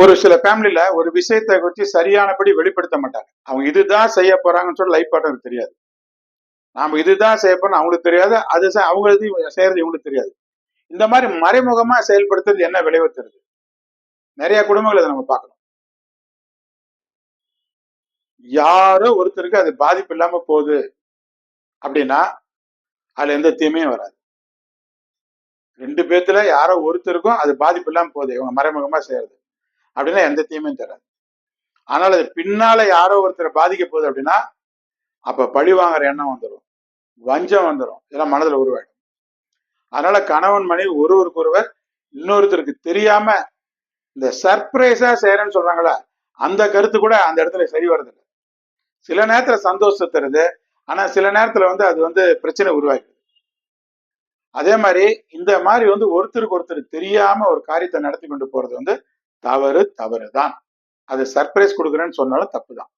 ஒரு சில ஃபேமிலியில ஒரு விஷயத்தை குறித்து சரியானபடி வெளிப்படுத்த மாட்டாங்க. அவங்க இதுதான் செய்ய போறாங்கன்னு சொல்லி லைஃப் பார்ட்னர் தெரியாது. நாம இதுதான் செய்ய போறோம் அவங்களுக்கு தெரியாது. அது அவங்க செய்யறது இவங்களுக்கு தெரியாது. இந்த மாதிரி மறைமுகமா செயல்படுத்துறது என்ன விளைவு தருது நிறைய குடும்பங்கள் அதை நம்ம பார்க்கணும். யாரோ ஒருத்தருக்கு அது பாதிப்பு இல்லாம போகுது அப்படின்னா அதுல எந்த தீமையும் வராது. ரெண்டு பேத்துல யாரோ ஒருத்தருக்கும் அது பாதிப்பு இல்லாம போகுது. இவங்க மறைமுகமா செய்யறது. அப்படின்னா எந்த தீமையும் தராது. ஆனால் அது பின்னால யாரோ ஒருத்தரை பாதிக்க போகுது அப்படின்னா அப்ப பழி வாங்குற எண்ணம் வந்துடும் வஞ்சம் வந்துடும் இதெல்லாம் மனதில் உருவாயிடும். அதனால கணவன் மனைவி ஒருவருக்கு ஒருவர் இன்னொருத்தருக்கு தெரியாம இந்த சர்ப்ரைஸா செய்யறேன்னு சொல்றாங்களா அந்த கருத்து கூட அந்த இடத்துல சரி வருது சில நேரத்துல சந்தோஷத்தை தருது. ஆனா சில நேரத்துல வந்து அது வந்து பிரச்சனை உருவாக்குது அதே மாதிரி இந்த மாதிரி வந்து ஒருத்தருக்கு ஒருத்தர் தெரியாம ஒரு காரியத்தை நடத்தி கொண்டு போறது வந்து தவறு தவறு தான் அது சர்ப்ரைஸ் கொடுக்குறேன்னு சொன்னாலும் தப்பு தான்